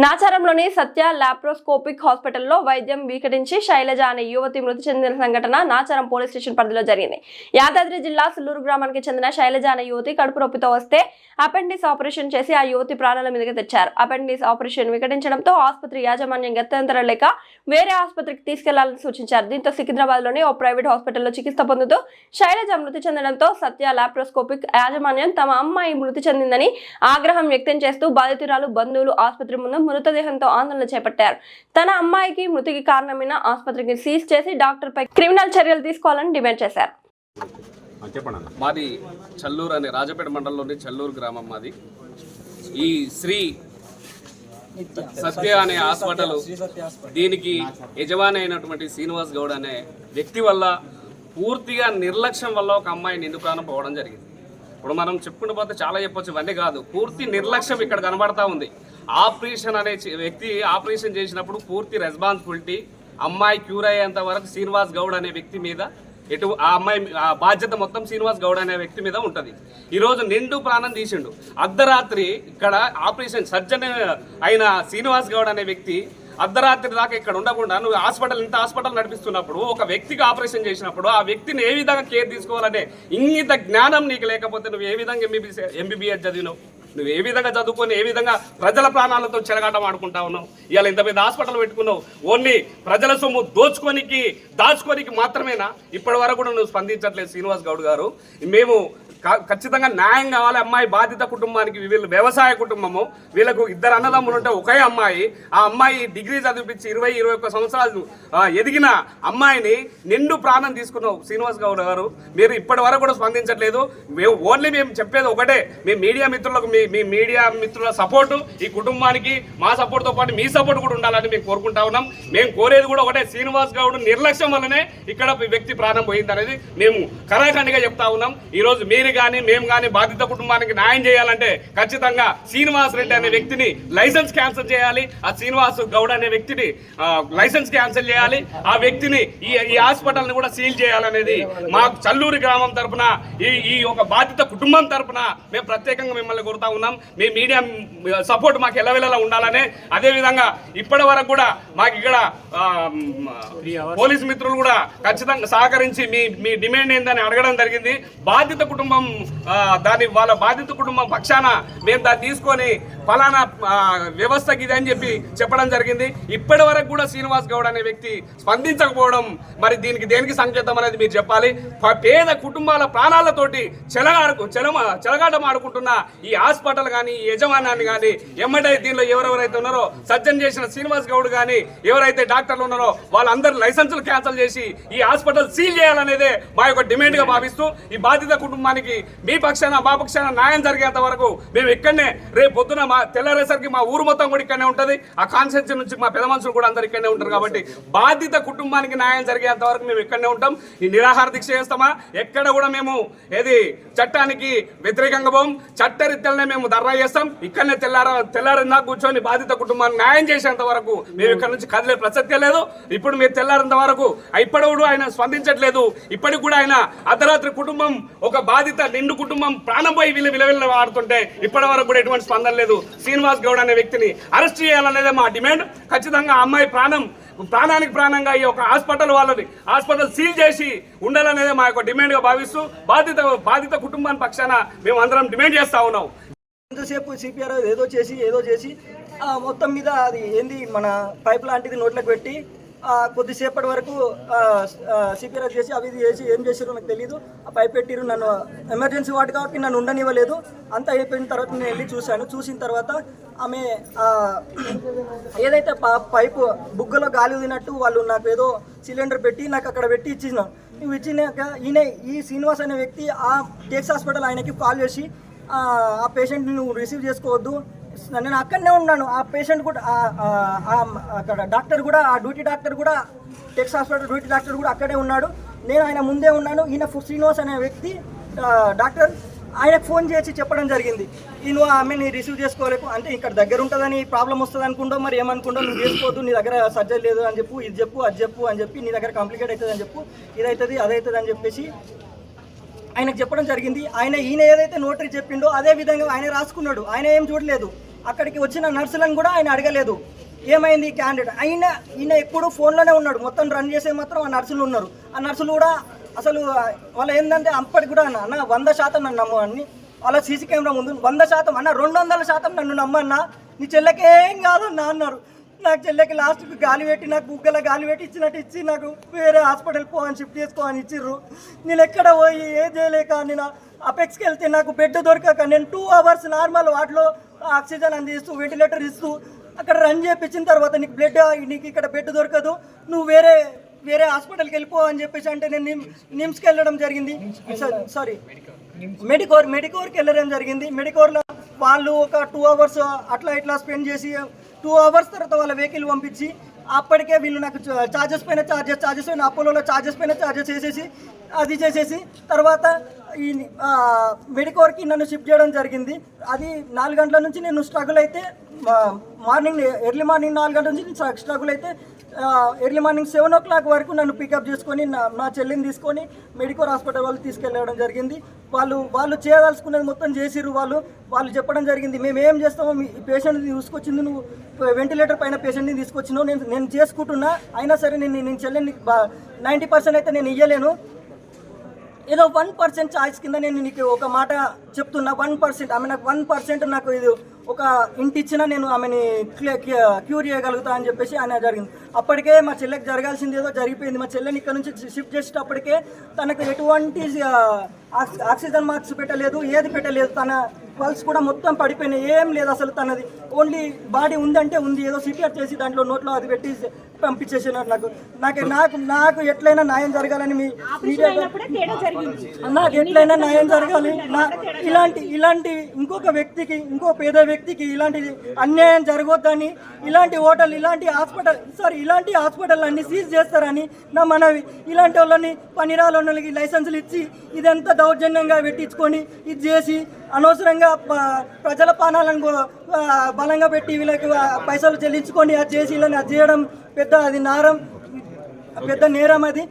నాచారంలోని సత్య laparoscopic హాస్పిటల్లో వైద్యం వికటించి శైలజ అనే యువతి మృతి చెందిన సంఘటన నాచారం పోలీస్ స్టేషన్ పరిధిలో జరిగింది. యాదాద్రి జిల్లా సుల్లూరు గ్రామానికి చెందిన శైలజ అనే యువతి కడుపు నొప్పితో వస్తే అపెండిస్ ఆపరేషన్ చేసి ఆ యువతి ప్రాణాల మీదకి తెచ్చారు. అపెండిస్ ఆపరేషన్ వికటించడంతో ఆసుపత్రి యాజమాన్యం గత్యంతరం లేక వేరే ఆసుపత్రికి తీసుకెళ్ళాలని సూచించారు. దీంతో సికింద్రాబాద్లోని ఓ ప్రైవేట్ హాస్పిటల్లో చికిత్స పొందుతూ శైలజ మృతి చెందడంతో సత్య లాప్రోస్కోపిక్ యాజమాన్యం తమ అమ్మాయి మృతి చెందిందని ఆగ్రహం వ్యక్తం చేస్తూ బాధితురాలు బంధువులు ఆసుపత్రి ముందు మృతదేహంతో ఆందోళన చేపట్టారు. తన అమ్మాయికి మృతికి కారణమైన ఆసుపత్రికి సీజ్ చేసి డాక్టర్ పై క్రిమినల్ చర్యలు తీసుకోవాలని డిమాండ్ చేశారు. మాది చల్లూరు అనే రాజపేట మండలంలోని చల్లూరు గ్రామం మాది. ఈ శ్రీ సత్య అనే హాస్పిటల్ దీనికి యజమాని అయినటువంటి శ్రీనివాస్ గౌడ్ అనే వ్యక్తి వల్ల పూర్తిగా నిర్లక్ష్యం వల్ల ఒక అమ్మాయి నిండు ప్రాణం పోవడం జరిగింది. ఇప్పుడు మనం చెప్పుకుంటూ పోతే చాలా చెప్పొచ్చు ఇవన్నీ కాదు. పూర్తి నిర్లక్ష్యం ఇక్కడ కనబడతా ఉంది. ఆపరేషన్ అనే వ్యక్తి ఆపరేషన్ చేసినప్పుడు పూర్తి రెస్పాన్సిబిలిటీ అమ్మాయి క్యూర్ అయ్యేంత వరకు శ్రీనివాస్ గౌడ్ అనే వ్యక్తి మీద ఎటు ఆ అమ్మాయి ఆ బాధ్యత మొత్తం శ్రీనివాస్ గౌడ్ అనే వ్యక్తి మీద ఉంటుంది. ఈరోజు నిండు ప్రాణం తీసిండు. అర్ధరాత్రి ఇక్కడ ఆపరేషన్ సర్జన్ అయిన శ్రీనివాస్ గౌడ్ అనే వ్యక్తి అర్ధరాత్రి దాకా ఇక్కడ ఉండకుండా నువ్వు హాస్పిటల్ ఇంత హాస్పిటల్ నడిపిస్తున్నప్పుడు ఒక వ్యక్తికి ఆపరేషన్ చేసినప్పుడు ఆ వ్యక్తిని ఏ విధంగా కేర్ తీసుకోవాలనే ఇంగిత జ్ఞానం నీకు లేకపోతే నువ్వు ఏ విధంగా ఎంబీబీఎస్ ఎంబీబీఎస్ చదివినావు? నువ్వు ఏ విధంగా చదువుకొని ఏ విధంగా ప్రజల ప్రాణాలతో చెలగాటం ఆడుకుంటా ఉన్నావు? ఇవాళ ఇంత పెద్ద హాస్పిటల్ పెట్టుకున్నావు. ఓన్లీ ప్రజల సొమ్ము దోచుకోనికి దాచుకోనికి మాత్రమేనా? ఇప్పటి వరకు కూడా నువ్వు స్పందించట్లేదు శ్రీనివాస్ గౌడ్ గారు. మేము ఖచ్చితంగా న్యాయం కావాలి. అమ్మాయి బాధిత కుటుంబానికి వీళ్ళు వ్యవసాయ కుటుంబము. వీళ్ళకు ఇద్దరు అన్నదమ్ములు ఉంటే ఒకే అమ్మాయి. ఆ అమ్మాయి డిగ్రీ చదివించి ఇరవై ఇరవై ఒక్క సంవత్సరాలు ఎదిగిన అమ్మాయిని నిండు ప్రాణం తీసుకున్నావు శ్రీనివాస్ గౌడ్ గారు మీరు ఇప్పటి వరకు కూడా స్పందించట్లేదు. మేము ఓన్లీ మేము చెప్పేది ఒకటే. మీ మీడియా మిత్రులకు మీ మీ మీడియా మిత్రుల సపోర్టు ఈ కుటుంబానికి మా సపోర్ట్తో పాటు మీ సపోర్ట్ కూడా ఉండాలని మేము కోరుకుంటా ఉన్నాం. మేము కోరేది కూడా ఒకటే. శ్రీనివాస్ గౌడ్ నిర్లక్ష్యం వల్లనే ఇక్కడ వ్యక్తి ప్రాణం పోయింది అనేది మేము కరాఖండిగా చెప్తా ఉన్నాం. ఈరోజు మీరు కానీ మేము కానీ బాధిత కుటుంబానికి న్యాయం చేయాలంటే ఖచ్చితంగా శ్రీనివాస్ రెడ్డి అనే వ్యక్తిని లైసెన్స్ క్యాన్సిల్ చేయాలి. ఆ శ్రీనివాస్ గౌడ్ అనే వ్యక్తిని లైసెన్స్ క్యాన్సిల్ చేయాలి. ఆ వ్యక్తిని ఈ ఈ హాస్పిటల్ని కూడా సీల్ చేయాలనేది మా చల్లూరి గ్రామం తరపున ఈ ఈ ఒక బాధిత కుటుంబం తరపున మేము ప్రత్యేకంగా మిమ్మల్ని కోరుతా ఉన్నాం. మీ మీడియా సపోర్ట్ మాకు ఎలవెలలా ఉండాలనే అదే విధంగా ఇప్పటి వరకు కూడా మాకు ఇక్కడ పోలీస్ మిత్రులు కూడా ఖచ్చితంగా సహకరించి మీ మీ డిమాండ్ ఏందని అడగడం జరిగింది. బాధిత కుటుంబం కుటుంబం దాని వాళ్ళ బాధిత కుటుంబం పక్షాన మేము దాన్ని తీసుకొని ఫలానా వ్యవస్థకి ఇది అని చెప్పి చెప్పడం జరిగింది. ఇప్పటి వరకు కూడా శ్రీనివాస్ గౌడ్ అనే వ్యక్తి స్పందించకపోవడం మరి దీనికి దేనికి సంకేతం అనేది మీరు చెప్పాలి. పేద కుటుంబాల ప్రాణాలతోటి చెలగాడు చెలమ చెలగాటం ఆడుకుంటున్న ఈ హాస్పిటల్ కానీ ఈ యజమానాన్ని కానీ ఎమ్మటే దీనిలో ఎవరెవరైతే ఉన్నారో సజ్జన్ చేసిన శ్రీనివాస్ గౌడ్ కానీ ఎవరైతే డాక్టర్లు ఉన్నారో వాళ్ళందరి లైసెన్సులు క్యాన్సిల్ చేసి ఈ హాస్పిటల్ సీల్ చేయాలనేదే మా యొక్క డిమాండ్గా భావిస్తూ ఈ బాధిత కుటుంబానికి మీ పక్షాన మా పక్షాన న్యాయం జరిగేంత వరకు మేము ఇక్కడనే రేపు పొద్దున మా తెల్లరేసరికి మా ఊరు మొత్తం కూడా ఇక్కడనే ఉంటుంది. ఆ కాన్స్టిట్యూన్సీ నుంచి మా పెద్ద మనుషులు కూడా అందరు ఇక్కడనే ఉంటారు కాబట్టి బాధిత కుటుంబానికి న్యాయం జరిగేంత వరకు మేము ఇక్కడనే ఉంటాం. ఈ నిరాహార దీక్ష చేస్తామా? ఎక్కడ కూడా మేము ఏది చట్టానికి వ్యతిరేకంగా పోం. చట్టరీత్యాలనే మేము ధర్నా చేస్తాం. ఇక్కడనే తెల్లార తెల్లారిందా కూర్చొని బాధిత కుటుంబాన్ని న్యాయం చేసేంత వరకు మేము ఇక్కడ నుంచి కదిలే ప్రసక్తే లేదు. ఇప్పుడు మీరు తెల్లారంత వరకు ఇప్పటి కూడా ఆయన స్పందించట్లేదు. ఇప్పటికి కూడా ఆయన అర్ధరాత్రి కుటుంబం ఒక బాధిత నిండు కుటుంబం ప్రాణం వీళ్ళు విలువెళ్ళ ఆడుతుంటే ఇప్పటి వరకు కూడా ఎటువంటి స్పందన లేదు. శ్రీనివాస్ గౌడ్ అనే వ్యక్తిని అరెస్ట్ చేయాలనేదే మా డిమాండ్. ఖచ్చితంగా ఆ అమ్మాయి ప్రాణం ప్రాణానికి ప్రాణంగా ఈ యొక్క హాస్పిటల్ వాళ్ళని హాస్పిటల్ సీల్ చేసి ఉండాలనేదే మా యొక్క డిమాండ్గా భావిస్తూ బాధిత బాధిత కుటుంబాన్ని పక్షాన మేము అందరం డిమాండ్ చేస్తా ఉన్నాం. ఎంతసేపు సిపిఆర్ ఏదో చేసి ఏదో చేసి మొత్తం మీద అది ఏంది మన పైప్ లాంటిది నోట్లోకి పెట్టి కొద్దిసేపటి వరకు సిపిఆర్ చేసి అవి ఇది చేసి ఏం చేసారో నాకు తెలియదు ఆ పైప్ పెట్టిరు నన్ను ఎమర్జెన్సీ వార్డు కాబట్టి నన్ను ఉండనివ్వలేదు. అంతా అయిపోయిన తర్వాత నేను వెళ్ళి చూశాను. చూసిన తర్వాత ఆమె ఏదైతే ప- పైపు బుగ్గలో గాలి వదినట్టు వాళ్ళు నాకు ఏదో సిలిండర్ పెట్టి నాకు అక్కడ పెట్టి ఇచ్చినా నువ్వు ఇచ్చినాక ఈయన ఈ శ్రీనివాస్ అనే వ్యక్తి ఆ టెక్స్ హాస్పిటల్ ఆయనకి కాల్ చేసి ఆ పేషెంట్ని నువ్వు రిసీవ్ చేసుకోవద్దు. నేను అక్కడనే ఉన్నాను. ఆ పేషెంట్ కూడా అక్కడ డాక్టర్ కూడా ఆ డ్యూటీ డాక్టర్ కూడా టెక్స్ హాస్పిటల్ డ్యూటీ డాక్టర్ కూడా అక్కడే ఉన్నాడు. నేను ఆయన ముందే ఉన్నాను. ఈయన శ్రీనివాస్ అనే వ్యక్తి డాక్టర్ ఆయనకు ఫోన్ చేసి చెప్పడం జరిగింది. ఈ నువ్వు ఆమెని రిసీవ్ చేసుకోలేకు అంటే ఇక్కడ దగ్గర ఉంటుందని ప్రాబ్లం వస్తుంది అనుకుంటో మరి ఏమనుకుంటో నువ్వు చేసుకోవద్దు నీ దగ్గర సర్జరీ లేదు అని చెప్పు ఇది చెప్పు అది చెప్పు అని చెప్పి నీ దగ్గర కాంప్లికేట్ అవుతుంది అని చెప్పు ఇదవుతుంది అదవుతుంది అని చెప్పేసి ఆయనకు చెప్పడం జరిగింది. ఆయన ఈయన ఏదైతే నోటరీ చెప్పిండో అదే విధంగా ఆయన రాసుకున్నాడు. ఆయన ఏం చూడలేదు. అక్కడికి వచ్చిన నర్సులను కూడా ఆయన అడగలేదు. ఏమైంది క్యాండిడేట్? అయినా ఈయన ఎప్పుడు ఫోన్లోనే ఉన్నాడు. మొత్తం రన్ చేసే మాత్రం ఆ నర్సులు ఉన్నారు. ఆ నర్సులు కూడా అసలు వాళ్ళు ఏంటంటే అప్పటికి కూడా అన్న అన్న వంద శాతం నన్ను నమ్ము అని వాళ్ళ సీసీ కెమెరా ముందు వంద శాతం అన్న రెండు వందల శాతం నన్ను నమ్మన్నా నీ చెల్లెకేం కాదన్నా అన్నారు. నాకు చెల్లెకి లాస్ట్కి గాలి పెట్టి నాకు బుగ్గల గాలి పెట్టి ఇచ్చినట్టు ఇచ్చి నాకు వేరే హాస్పిటల్ పో అని షిఫ్ట్ చేసుకో అని ఇచ్చిర్రు. నేను ఎక్కడ పోయి ఏ చేయలేక నేను అపెక్స్కి వెళ్తే నాకు బెడ్ దొరకక నేను టూ అవర్స్ నార్మల్ వాటిలో ఆక్సిజన్ అందిస్తూ వెంటిలేటర్ ఇస్తూ అక్కడ రన్ చేయించిన తర్వాత నీకు బ్లడ్ నీకు ఇక్కడ బెడ్ దొరకదు నువ్వు వేరే వేరే హాస్పిటల్కి వెళ్ళిపో అని చెప్పేసి అంటే నేను నిమ్ నిమ్స్కి వెళ్ళడం జరిగింది. సారీ మెడికోర్ మెడికోర్కి వెళ్ళడం జరిగింది. మెడికోర్లో వాళ్ళు ఒక టూ అవర్స్ అట్లా ఇట్లా స్పెండ్ చేసి టూ అవర్స్ తర్వాత వాళ్ళ వెహికల్ పంపించి అప్పటికే వీళ్ళు నాకు ఛార్జెస్ పైన చార్జెస్ చార్జెస్ పైన అపోలోలో చార్జెస్ పైన చార్జెస్ చేసేసి అది చేసేసి తర్వాత ఈ మెడికోర్కి నన్ను షిఫ్ట్ చేయడం జరిగింది. అది నాలుగు గంటల నుంచి నేను స్ట్రగుల్ అయితే మార్నింగ్ ఎర్లీ మార్నింగ్ నాలుగు గంటల నుంచి నేను స్ట్రగుల్ అయితే early morning seven o'clock వరకు నన్ను పికప్ చేసుకొని నా నా చెల్లిని తీసుకొని మెడికోర్ హాస్పిటల్ వాళ్ళు తీసుకెళ్ళడం జరిగింది. వాళ్ళు వాళ్ళు చేయదలుచుకున్నది మొత్తం చేసిరు వాళ్ళు. వాళ్ళు చెప్పడం జరిగింది మేము ఏం చేస్తామో మీ పేషెంట్ని తీసుకొచ్చింది నువ్వు వెంటిలేటర్ పైన పేషెంట్ని తీసుకొచ్చినావు. నేను నేను చేసుకుంటున్నా. అయినా సరే నేను నేను చెల్లిని నైంటీ పర్సెంట్ అయితే నేను ఇయ్యలేను. ఏదో వన్ పర్సెంట్ ఛాయిస్ కింద నేను నీకు ఒక మాట చెప్తున్నా. వన్ పర్సెంట్ ఆమె నాకు వన్ పర్సెంట్ నాకు ఇది ఒక ఇంటి ఇచ్చినా నేను ఆమెని క్యూర్ చేయగలుగుతా అని చెప్పేసి ఆయన జరిగింది. అప్పటికే మా చెల్లెకి జరగాల్సింది ఏదో జరిగిపోయింది. మా చెల్లెని ఇక్కడ నుంచి షిఫ్ట్ చేసేటప్పటికే తనకు ఎటువంటి ఆక్సి- ఆక్సిజన్ మార్క్స్ పెట్టలేదు ఏది పెట్టలేదు. తన పల్స్ కూడా మొత్తం పడిపోయినాయి. ఏం లేదు అసలు తనది. ఓన్లీ బాడీ ఉందంటే ఉంది. ఏదో సిపిఆర్ చేసి దాంట్లో నోట్లో అది పెట్టి పంపించేసినారు నాకు. నాకు నాకు నాకు ఎట్లయినా న్యాయం జరగాలని మీ మీడియా నాకు ఎట్లయినా న్యాయం జరగాలి. నా ఇలాంటి ఇలాంటి ఇంకొక వ్యక్తికి ఇంకో పేద వ్యక్తికి ఇలాంటి అన్యాయం జరగొద్దని ఇలాంటి హోటల్ ఇలాంటి హాస్పిటల్ సారీ ఇలాంటి హాస్పిటల్ అన్ని సీజ్ చేస్తారని నా మనవి. ఇలాంటి వాళ్ళని పనిరాల వాళ్ళకి లైసెన్సులు ఇచ్చి ఇదంతా దౌర్జన్యంగా పెట్టించుకొని ఇది చేసి అనవసరంగా ప- ప్రజల పానాలను బలంగా పెట్టి వీళ్ళకి పైసలు చెల్లించుకొని అది చేసి వీళ్ళని అది చేయడం పెద్ద అది నారం పెద్ద నేరం అది.